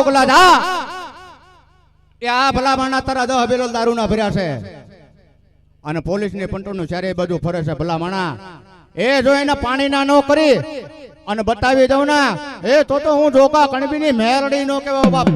જોગલા જા. એ આ ભલામણના તારા દહ બેલો દારૂના ભર્યા છે. અને પોલીસની પંટોનું ચારે બાજુ ફરે છે ભલામણા. એ જો એને પાણીના નો કરી અને બતાવી દઉં ના, એ તો તો હું જોકા કણબીની મેરડી નો કેવા બાપ.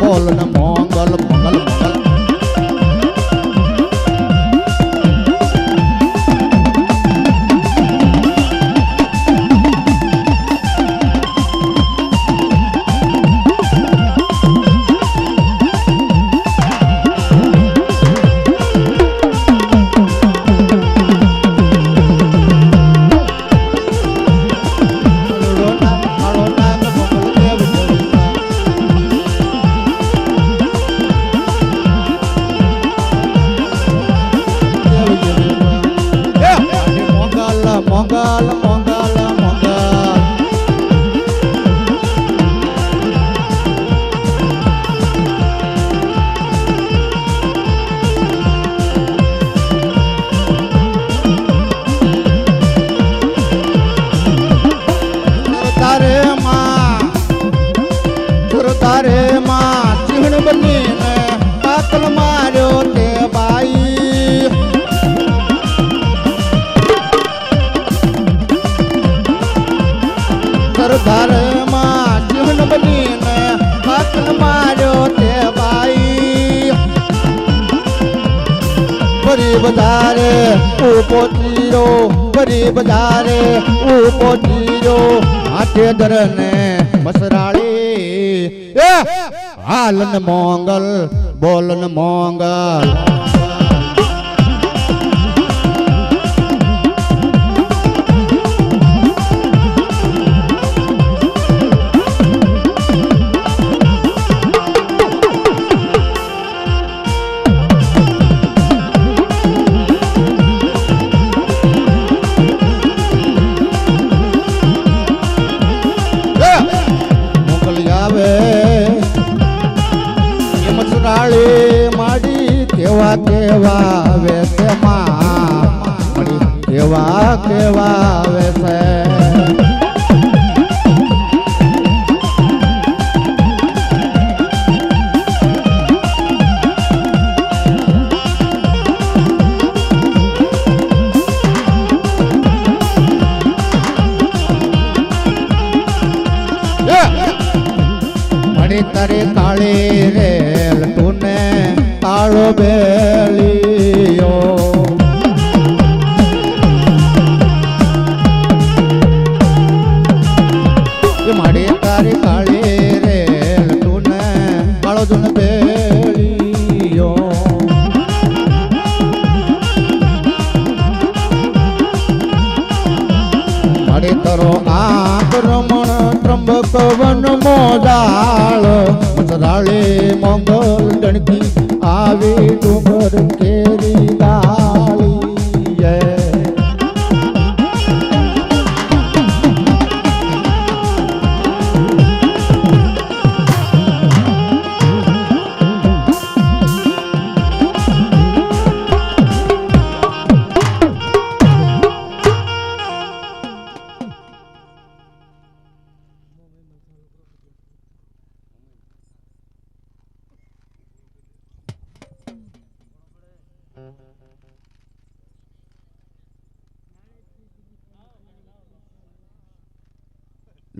મોંગલ બોલન મોંગલ તારે માં ચીણ બનીને પાતલ માર્યો તે બાઈ? સરદારમાં ચીણ બનીને પાતલ માર્યો તે બાઈ? ફરી બજારે ઉપો ચીરો ફરી બજારે ઉપો ચીરો, હાથે ધરને મસરાળી એ હાલન મોંગલ બોલન મોંગલ. આવે છે. તારે કાળી રેલ તુને તાળો બેલિયો મસરાળી મંગલ ગણકી આવે ડુંગર કેરી.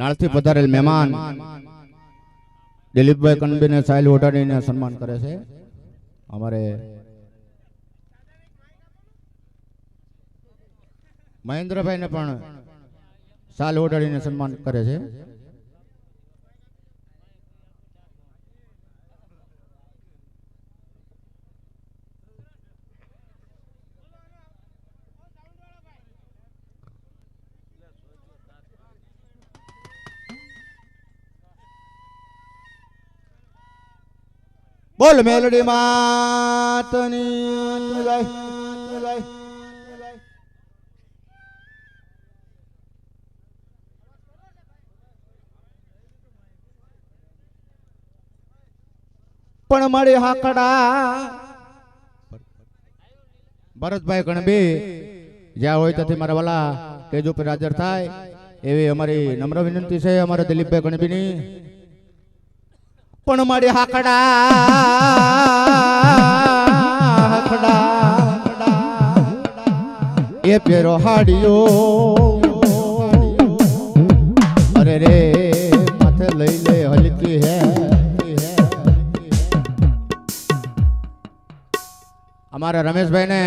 નાળથી પધારેલ મહેમાન દિલીપભાઈ કનબીને સાહેલ ઓઢાડીને સન્માન કરે છે. અમારે મહેન્દ્રભાઈને પણ સાલ ઓઢાડીને સન્માન કરે છે. બોલ મેલડી માતની પણ મારી હાકડા ભરતભાઈ કણબી જ્યાં હોય ત્યાંથી મારા વાલા તેજ ઉપર હાજર થાય, એવી અમારી નમ્ર વિનંતી છે અમારા દિલીપભાઈ કણબીની પણ મારે હાકડા એ પેરો હાડિયો. અરે રે, માથે લઈ લે હલકી હે. અમારા રમેશભાઈ ને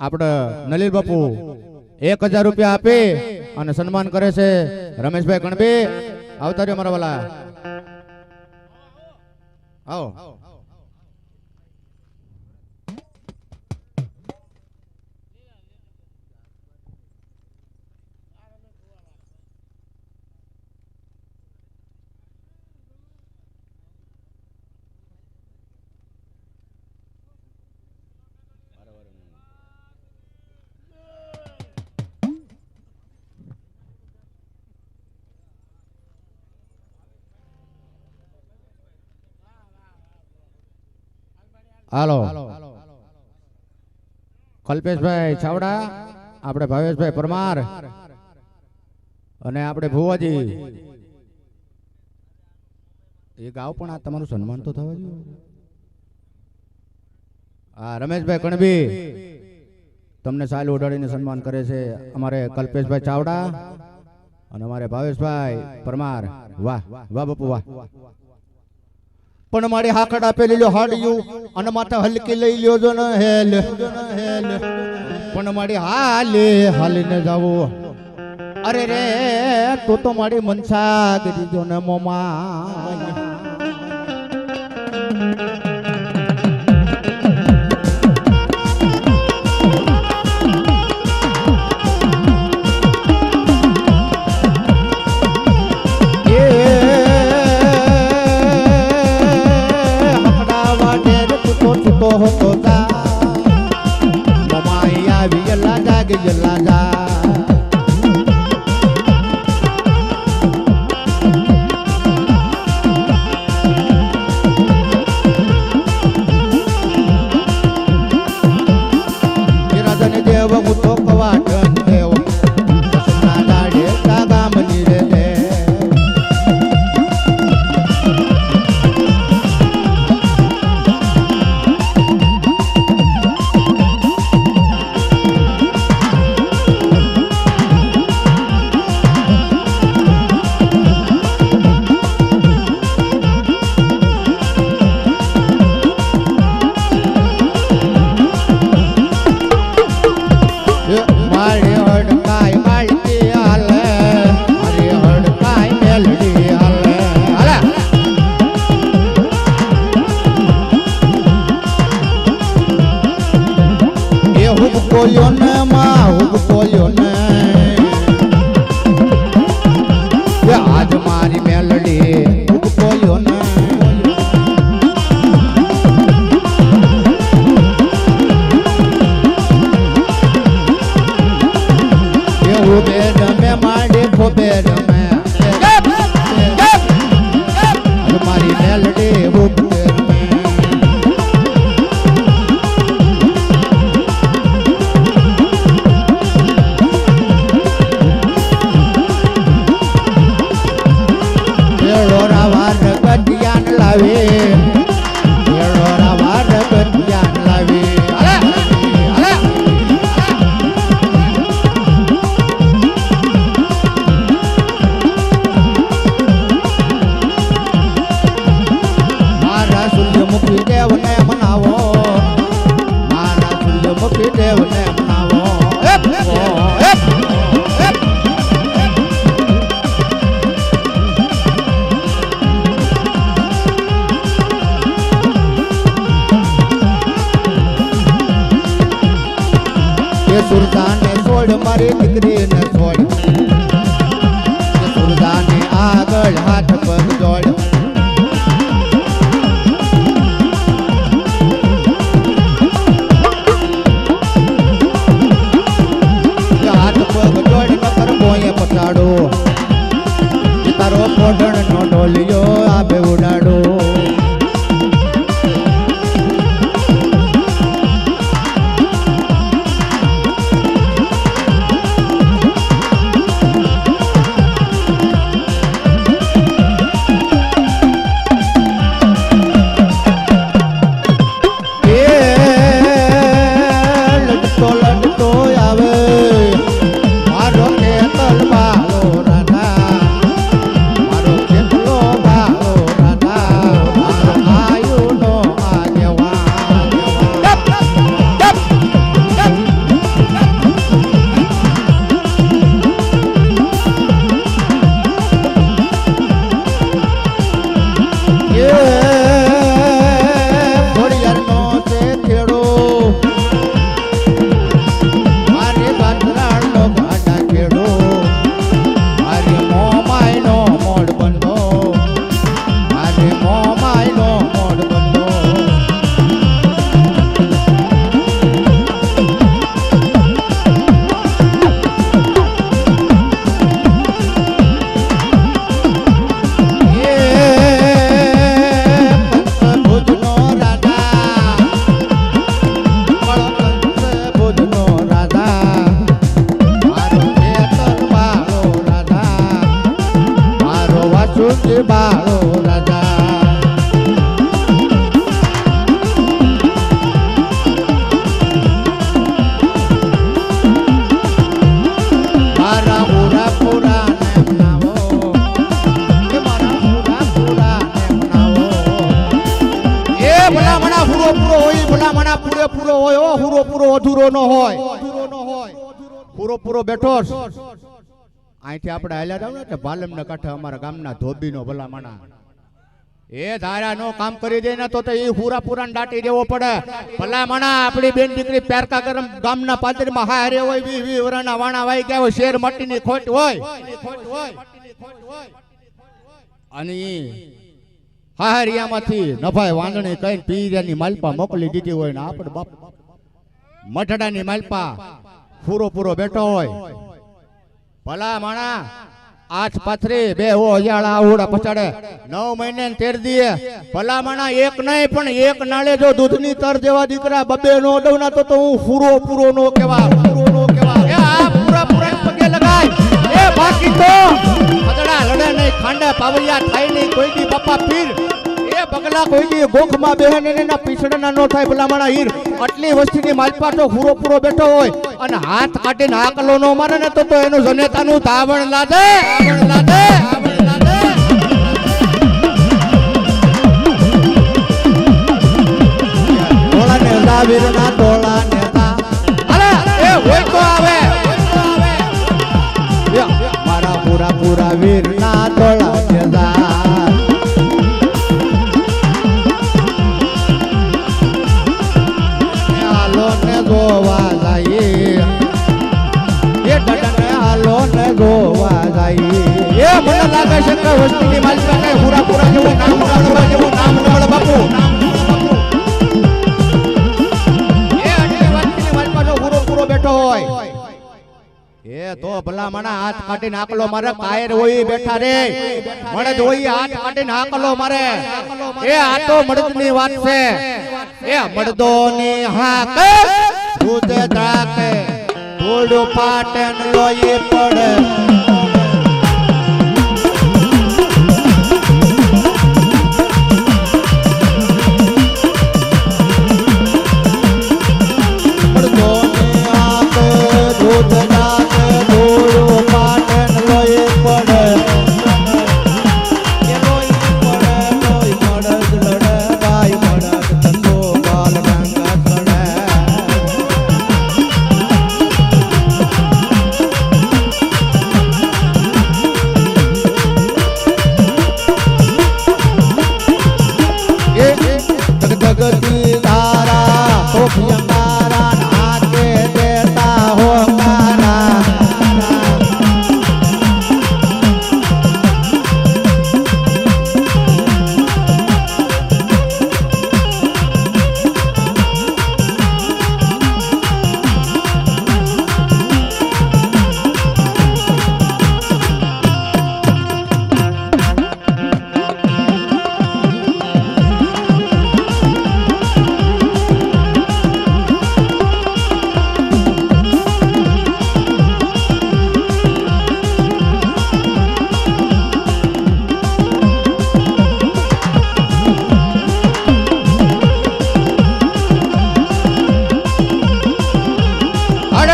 આપણે નલીલ બાપુ એક હજાર રૂપિયા આપી અને સન્માન કરે છે રમેશભાઈ કણબી આવતા રહ્યો મારા વાલા. આવો હાલો. કલ્પેશભાઈ છાવડા આપણે ભાવેશભાઈ પરમાર અને આપણે ભુવાજી. એ ગાવ પણ આ તમારું સન્માન તો થવા જોઈએ હા રમેશભાઈ કણબી તમને સાલ ઉડાડીને સન્માન કરે છે અમારે કલ્પેશભાઈ ચાવડા અને અમારે ભાવેશભાઈ પરમાર. વાહ વાહ બાપુ વાહ. પણ મારે હાકડ આપેલી લ્યો હાડ્યું અને માથે હલકી લઈ લ્યો જો ને હેલ. પણ મારી હાલે હાલીને જાવો અરે રે, તો તો મારી મનસા કરી જો ને મોમા yo એ સુરતાને છોડ મારી દીકરીને છોડ. પૂરો પૂરો બેઠો અહીંથી આપણે હાલ્યા જાવ ને એટલે ભાલમના કાંઠે અમારા ગામના ધોબીનો ભલામણા. એ ધારા નો કામ કરી દે ને તો એ પૂરા પૂરા દાટી દેવો પડે. ભલામણા, આપણી બેન દીકરી પ્યારકા ગરમ ગામના પાદરમાં હારે હોય, વી વી, વરાના વાણા વાઈ ગયા હોય, શેર માટીની ખોટ હોય. અને ઈ હાહરિયામાંથી નભાઈ વાંદણી કઈ પીરિયાની માલપા મોકલી દીધી હોય ને આપણે બાપ મઠડાની માલપા પૂરો પૂરો બેઠો હોય. ભલા માણા આઠ પાથરી બે હો અજાળા આવડા પછાડે. નવ મહિને તેર દીએ. ભલા માણા એક નહીં પણ એક નાળે જો દૂધની તર જેવા દીકરા બબે નો દઉં ના તો તો હું પૂરો પૂરો નો કેવા પૂરો નો કેવા એ આ પૂરા પૂરા પગે લગાય. એ બાકી તો ખદડા લડે નહીં ખાંડા પાવલિયા થાય નહીં કોઈ દી બાપા પીર. એ બગલા કોઈ દી ગોખમાં બેહે ને એના પીછડના નો થાય ભલામણા હીર. આટલી વસ્તીની માલપા તો પૂરો પૂરો બેઠો હોય અને હાથ કાઢીને આકલો નો મારે ને તો તો એનું જનેતાનું ધાવણ લાદે. ધાવણ લાદે. ધાવણ લાદે નેતા વીરના ટોળા નેતા હાલે એ હોય તો આવે. મારા પૂરા પૂરા વીરના ટોળા કે વસ્તીની માલપા કઈ પૂરા પૂરા જેવું નામ મળવા જેવું નામ ન બાપુ. મારે, કાયર હોય બેઠા રે. મળદ હોય હાથ કાઢીને મારે. એ આ તો મળદની છે. એ હાક ત્રાકે થોડું પાટણ લોહી પડે.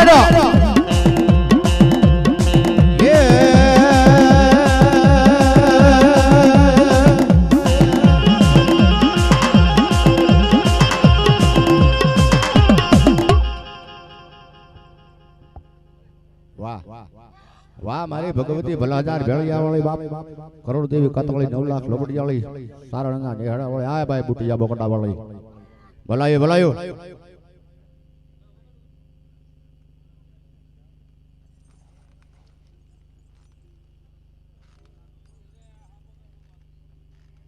અડડો વાહ મારી ભગવતી ભલાજાર ભેળિયા વાળી બાપ. કરોડ દેવી કતળી નવ લાખ લોબડિયાળી, સારણના નેહડા વાળી આય ભાઈ બુટિયા બોકડા વાળી ભલાયું ભલાયું.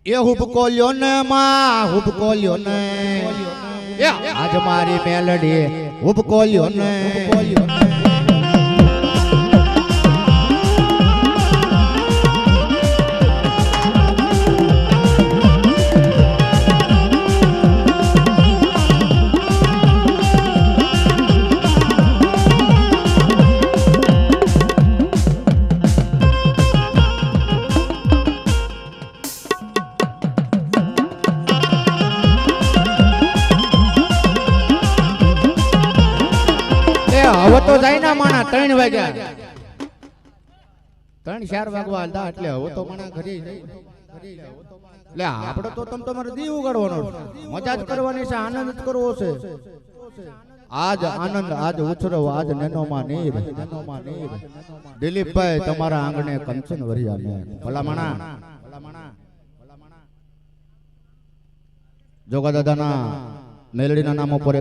એ હુબકો લ્યો ને માં હુબકો લ્યો ને આજ મારી મેલડી હુબકો લ્યો ને એ હવે તો જાય ના માણા, ત્રણ વાગ્યા. ત્રણ, ચાર વાગવા હાલતા એટલે હવે તો માણા ઘરે એટલે આપણે તો તમે તમારે દી ઉગાડવાનો મજા જ કરવાની છે, આનંદ જ કરવો છે. આજ આનંદ, આજ ઉછરવ આજ નેનોમાં નીર. નેનોમાં નીર દિલીપભાઈ તમારા આંગણે કંચન વરિયા ને ભલામણા જોગા દાદાના મેલડીના નામ ઉપર